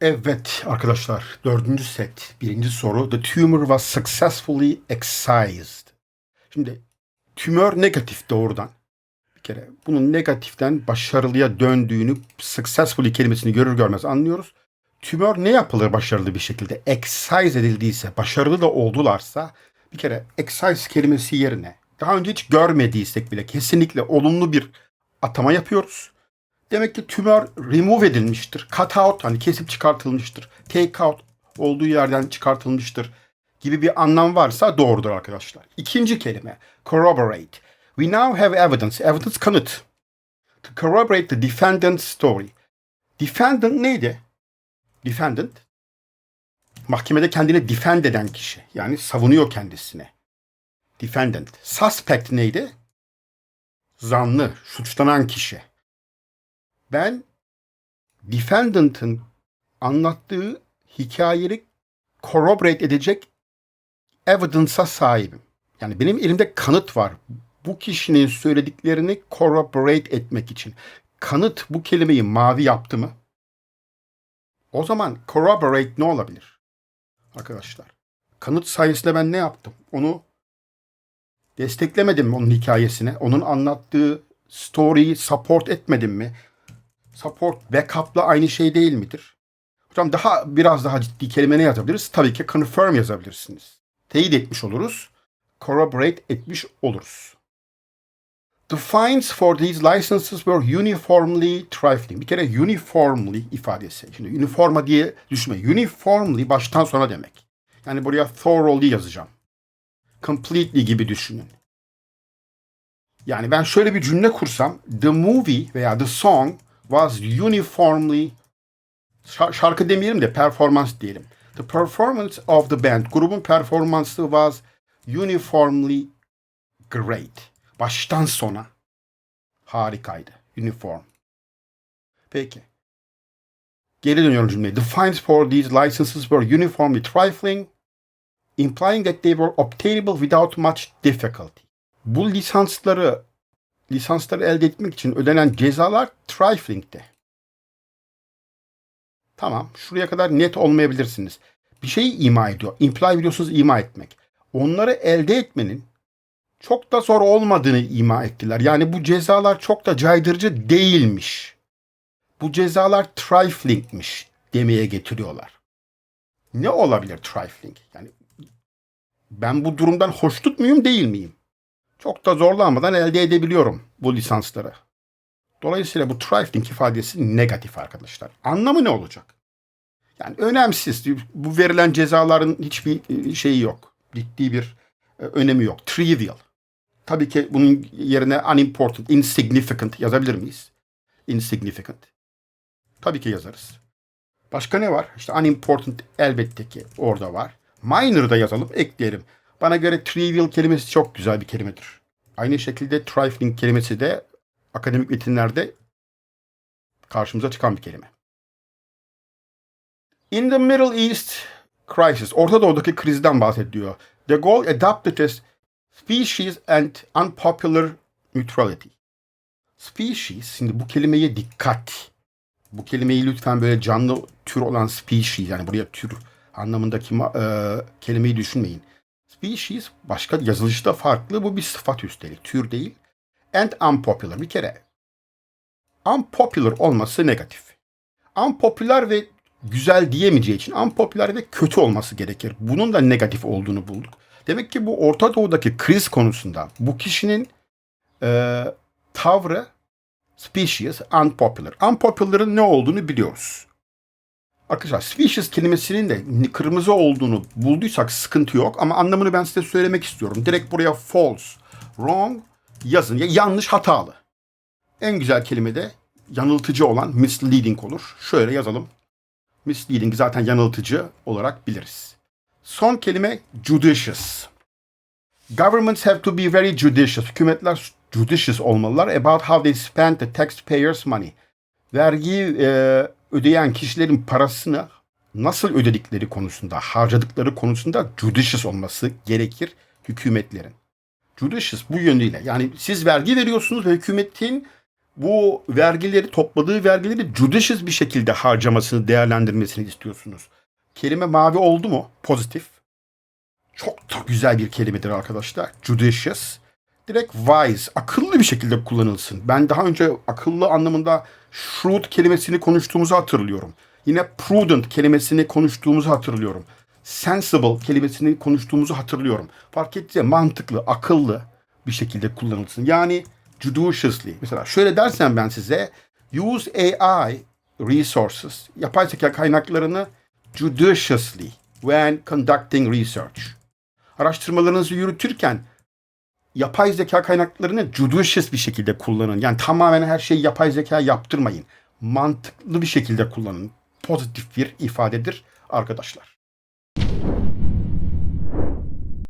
Evet arkadaşlar dördüncü set birinci soru The tumor was successfully excised. Şimdi tümör negatif doğrudan. Bir kere bunun negatiften başarılıya döndüğünü successfully kelimesini görür görmez anlıyoruz. Tümör ne yapılır başarılı bir şekilde? Excise edildiyse, başarılı da oldularsa bir kere excise kelimesi yerine daha önce hiç görmediysek bile kesinlikle olumlu bir atama yapıyoruz. Demek ki tümör remove edilmiştir. Cut out hani kesip çıkartılmıştır. Take out olduğu yerden çıkartılmıştır gibi bir anlam varsa doğrudur arkadaşlar. İkinci kelime corroborate. We now have evidence. Evidence kanıt. To corroborate the defendant's story. Defendant neydi? Defendant mahkemede kendini defend eden kişi. Yani savunuyor kendisine. Defendant. Suspect neydi? Zanlı, suçlanan kişi ben defendant'ın anlattığı hikayeyi corroborate edecek evidence'a sahibim. Yani benim elimde kanıt var. Bu kişinin söylediklerini corroborate etmek için. Kanıt bu kelimeyi mavi yaptı mı? O zaman corroborate ne olabilir? Arkadaşlar. Kanıt sayesinde ben ne yaptım? Onu desteklemedim mi onun hikayesine? Onun anlattığı story'yi support etmedim mi? Support backup'la aynı şey değil midir? Hocam daha biraz daha ciddi kelime ne yazabiliriz? Tabii ki confirm yazabilirsiniz. Teyit etmiş oluruz. Corroborate etmiş oluruz. The fines for these licenses were uniformly trifling. Bir kere uniformly ifadesi. Şimdi uniforma diye düşünme. Uniformly baştan sona demek. Yani buraya thoroughly yazacağım. Completely gibi düşünün. Yani ben şöyle bir cümle kursam the movie veya the song was uniformly şarkı demeyelim de performans diyelim. The performance of the band grubun performansı was uniformly great. Baştan sona harikaydı. Uniform. Peki. Geri dönüyorum cümleye. The fines for these licenses were uniformly trifling, implying that they were obtainable without much difficulty. Bu lisansları lisansları elde etmek için ödenen cezalar trifling'ti. Tamam, şuraya kadar net olmayabilirsiniz. Bir şeyi ima ediyor. Imply biliyorsunuz ima etmek. Onları elde etmenin çok da zor olmadığını ima ettiler. Yani bu cezalar çok da caydırıcı değilmiş. Bu cezalar trifling'miş demeye getiriyorlar. Ne olabilir trifling? Yani ben bu durumdan hoşnut muyum değil miyim? Çok da zorlanmadan elde edebiliyorum bu lisansları. Dolayısıyla bu trifling ifadesi negatif arkadaşlar. Anlamı ne olacak? Yani önemsiz. Bu verilen cezaların hiçbir e, şeyi yok. Ciddi bir e, önemi yok. Trivial. Tabii ki bunun yerine unimportant, insignificant yazabilir miyiz? Insignificant. Tabii ki yazarız. Başka ne var? İşte unimportant elbette ki orada var. Minor da yazalım, ekleyelim. Bana göre trivial kelimesi çok güzel bir kelimedir. Aynı şekilde trifling kelimesi de akademik metinlerde karşımıza çıkan bir kelime. In the Middle East crisis, Orta Doğu'daki krizden bahsediyor. The goal adopted as species and unpopular neutrality. Species, şimdi bu kelimeye dikkat. Bu kelimeyi lütfen böyle canlı tür olan species, yani buraya tür anlamındaki e, kelimeyi düşünmeyin. Species başka yazılışta farklı. Bu bir sıfat üstelik. Tür değil. And unpopular. Bir kere unpopular olması negatif. Unpopular ve güzel diyemeyeceği için unpopular ve kötü olması gerekir. Bunun da negatif olduğunu bulduk. Demek ki bu Orta Doğu'daki kriz konusunda bu kişinin e, tavrı species, unpopular. Unpopular'ın ne olduğunu biliyoruz. Arkadaşlar species kelimesinin de kırmızı olduğunu bulduysak sıkıntı yok ama anlamını ben size söylemek istiyorum. Direkt buraya false, wrong yazın. Ya yanlış, hatalı. En güzel kelime de yanıltıcı olan misleading olur. Şöyle yazalım. Misleading zaten yanıltıcı olarak biliriz. Son kelime judicious. Governments have to be very judicious. Hükümetler judicious olmalılar about how they spend the taxpayers' money. Vergi e, ödeyen kişilerin parasını nasıl ödedikleri konusunda, harcadıkları konusunda judicious olması gerekir hükümetlerin. Judicious bu yönüyle yani siz vergi veriyorsunuz ve hükümetin bu vergileri topladığı vergileri judicious bir şekilde harcamasını değerlendirmesini istiyorsunuz. Kelime mavi oldu mu? Pozitif. Çok da güzel bir kelimedir arkadaşlar. Judicious. Direkt wise, akıllı bir şekilde kullanılsın. Ben daha önce akıllı anlamında shrewd kelimesini konuştuğumuzu hatırlıyorum. Yine prudent kelimesini konuştuğumuzu hatırlıyorum. Sensible kelimesini konuştuğumuzu hatırlıyorum. Fark ettiyse mantıklı, akıllı bir şekilde kullanılsın. Yani judiciously. Mesela şöyle dersen ben size use AI resources, yapay zeka kaynaklarını judiciously when conducting research. Araştırmalarınızı yürütürken yapay zeka kaynaklarını judicious bir şekilde kullanın. Yani tamamen her şeyi yapay zeka yaptırmayın. Mantıklı bir şekilde kullanın. Pozitif bir ifadedir arkadaşlar.